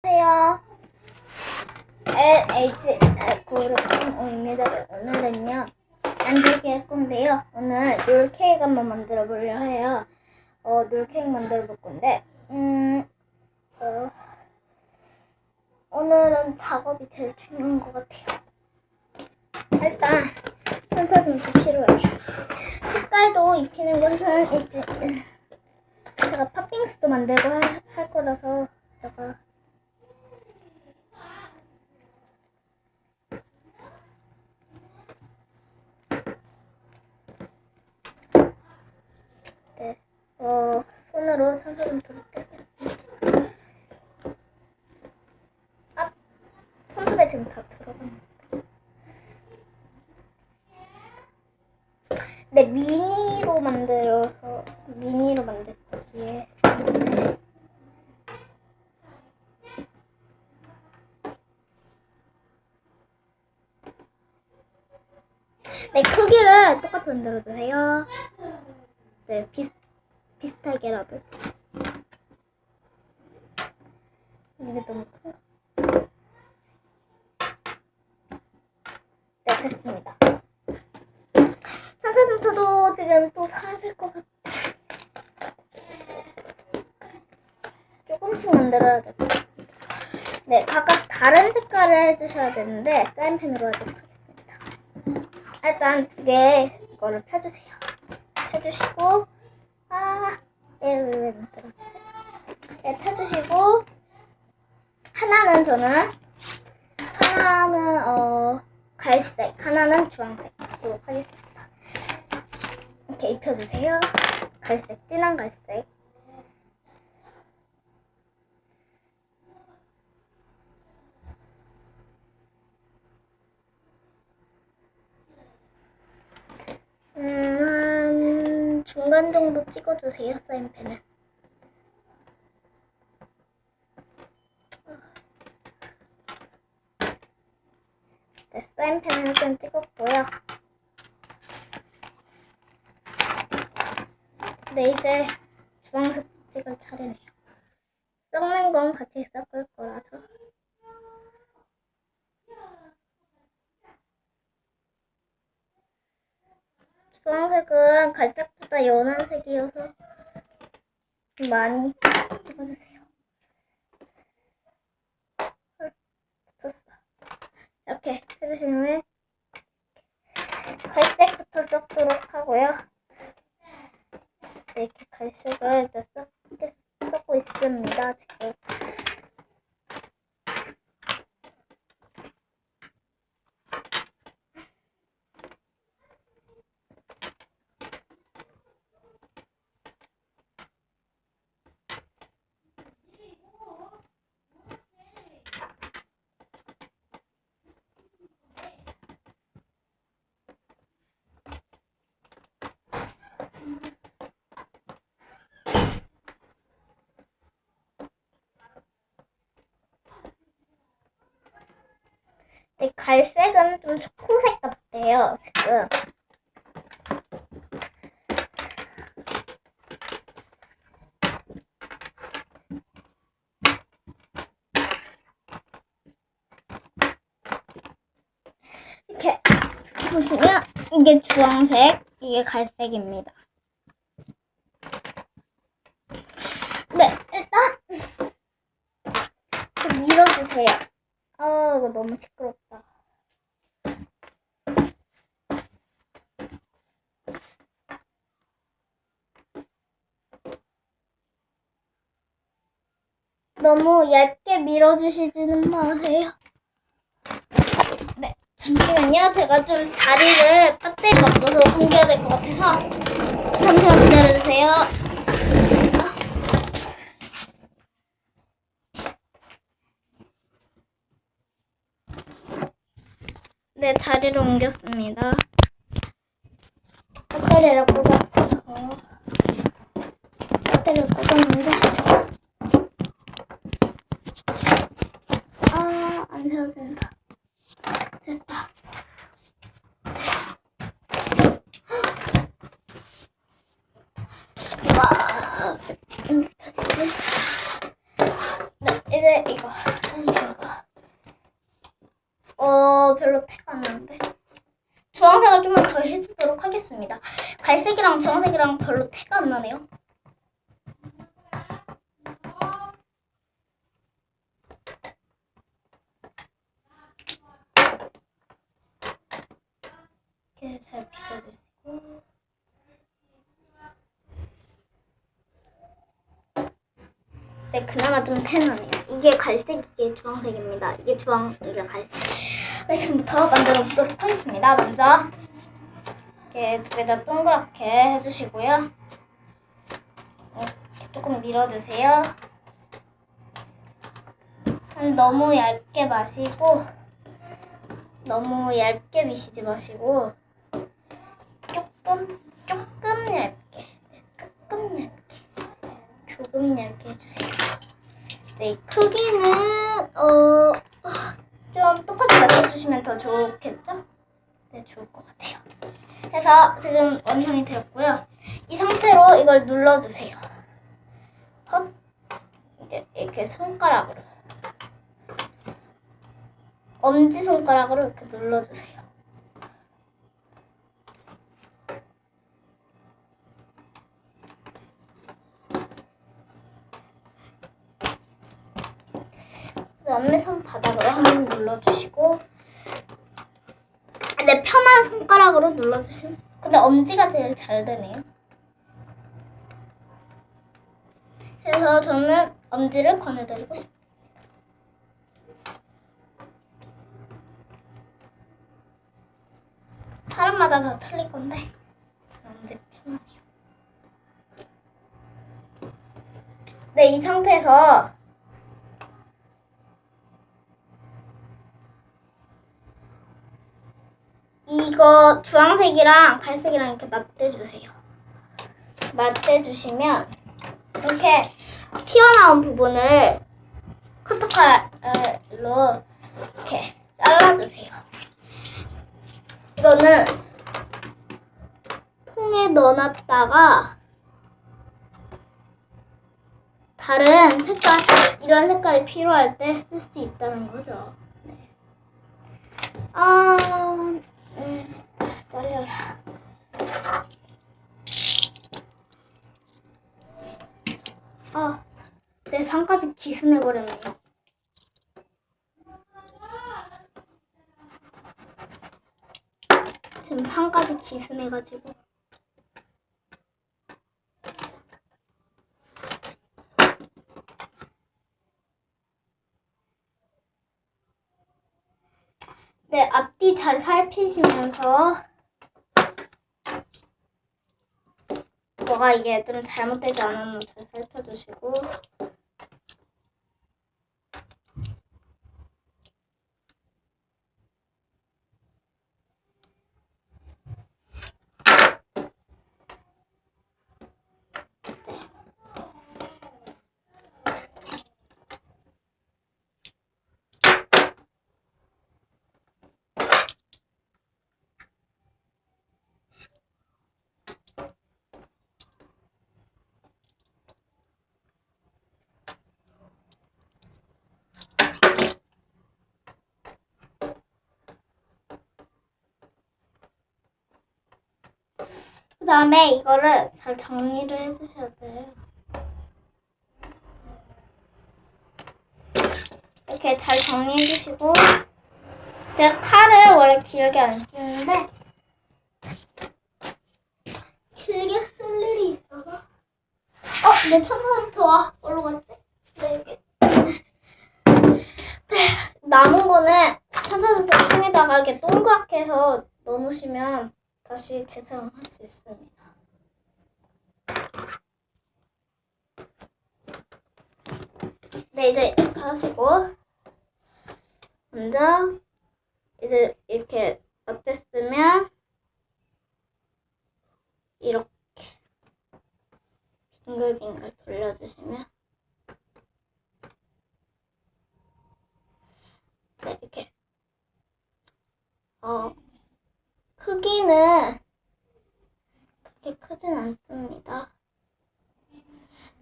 안녕하세요. LH 구름입니다. 오늘은요 할 건데요. 오늘 롤 케이크 한번 만들어 보려 해요. 어, 롤 케이크 만들어 볼 건데, 음, 어, 오늘은 작업이 제일 중요한 것 같아요. 일단 선사 좀더 필요해요. 색깔도 입히는 것은 있지. 제가 팥빙수도 만들고 할, 할 거라서 이따가 네, 어, 손으로 천사좀 들어뜨리겠습니다. 아, 손톱에 지금 다 들어갔는데. 네, 미니로 만들어서, 미니로 만들 거기에. 네, 크기를 똑같이 만들어 주세요. 네, 비슷, 비슷하게라도. 이게 너무 큰가? 네, 됐습니다. 산사점터도 지금 또 사야 될 것 같아. 조금씩 만들어야 될것 같아. 네, 각각 다른 색깔을 해주셔야 되는데, 사인펜으로 하도록 하겠습니다. 일단 두 개 거를 펴주세요. 펴주시고, 아, 얘왜 만들어지지? 네, 펴주시고, 하나는 저는, 하나는, 어, 갈색, 하나는 주황색 하도록 하겠습니다. 이렇게 입혀주세요. 갈색, 진한 갈색. 음, 한 중간 정도 찍어주세요, 사인펜은. 네, 사인펜을 일단 찍었고요. 네, 이제 주황색 찍을 차례네요. 섞는 건 같이 섞을 거라서. 주황색은 갈색보 다 연한 색이어서 좀 많이 찍어주세요. 헐, 붙었어. 이렇게 해주신 후에 갈색부터 섞도록 하고요. 네, 이렇게 갈색을 섞고 있습니다. 지금. 네, 갈색은 좀 초코색 같아요, 지금. 이렇게 보시면 이게 주황색, 이게 갈색입니다. 네, 일단 좀 밀어주세요. 아, 이거 너무 시 너무 얇게 밀어주시지는 마세요. 네, 잠시만요. 제가 좀 자리를 배터리가 없어서 옮겨야 될 것 같아서 잠시만 기다려주세요. 네, 자리를 옮겼습니다. 배터리를 꽂아서 배터리를 꽂았는데 아, 안 세워진다. 됐다. 와, 음, 펴지지? 네, 이제 이제 이거 이거 어 별로 태가 안 나는데 주황색을 좀만 더 해주도록 하겠습니다. 주황색이랑 별로 태가 안 나네요. 잘 비벼주시고 네, 그나마 좀 태나네요. 이게 갈색, 이게 주황색입니다. 이게 주황, 이게 갈색. 네, 지금부터 만들어 보도록 하겠습니다. 먼저 이렇게 두 개 다 동그랗게 해주시고요. 어, 조금 밀어주세요. 한 너무 얇게 마시고 너무 얇게 미시지 마시고 조금 조금 얇게 네, 조금 얇게 조금 얇게 해주세요. 네, 크기는 어, 좀 똑같이 맞춰주시면 더 좋겠죠? 네, 좋을 것 같아요. 그래서 지금 완성이 되었고요. 이 상태로 이걸 눌러주세요. 헛, 이제 이렇게 손가락으로 엄지 손가락으로 이렇게 눌러주세요. 그다음에 손바닥으로 한번 눌러주시고 네, 편한 손가락으로 눌러주시면 근데 엄지가 제일 잘 되네요. 그래서 저는 엄지를 권해드리고 싶습니다. 사람마다 다 틀릴 건데 엄지 편하네요. 네, 이 상태에서 이거 주황색이랑 갈색이랑 이렇게 맞대주세요. 맞대주시면 이렇게 튀어나온 부분을 커터칼로 이렇게 잘라주세요. 이거는 통에 넣어놨다가 다른 색깔, 이런 색깔이 필요할 때 쓸 수 있다는 거죠. 네. 아, 음, 잘려라. 아, 내 상까지 기스내버렸네요. 지금 상까지 기스내가지고. 잘 살피시면서 뭐가 이게 좀 잘못되지 않았나 잘 살펴주시고 다음에 이거를 잘 정리를 해주셔야 돼요. 이렇게 잘 정리해주시고 제가 칼을 원래 길게 안 쓰는데 길게 쓸 일이 있어서 어? 내 천사부터 와. 어디로 갔지? 네, 여기. 네, 남은 거는 천사부터 통에다가 이렇게 동그랗게 해서 넣어놓으시면 다시 재사용할 수 있습니다. 네, 이제 이렇게 하시고 먼저 이제 이렇게 어땠으면 이렇게 빙글빙글 돌려주시면 네, 이렇게 어 크기는 그렇게 크진 않습니다.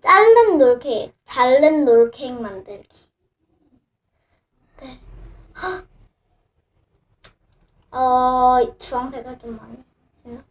자른 놀케이크, 자른 놀케이크 만들기. 어, 주황색을 좀 많이 했나?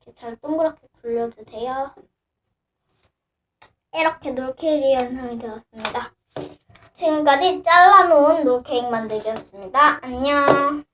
이렇게 잘 동그랗게 굴려주세요. 이렇게 놀케이크 완성이 되었습니다. 지금까지 잘라놓은 놀케이크 만들기였습니다. 안녕.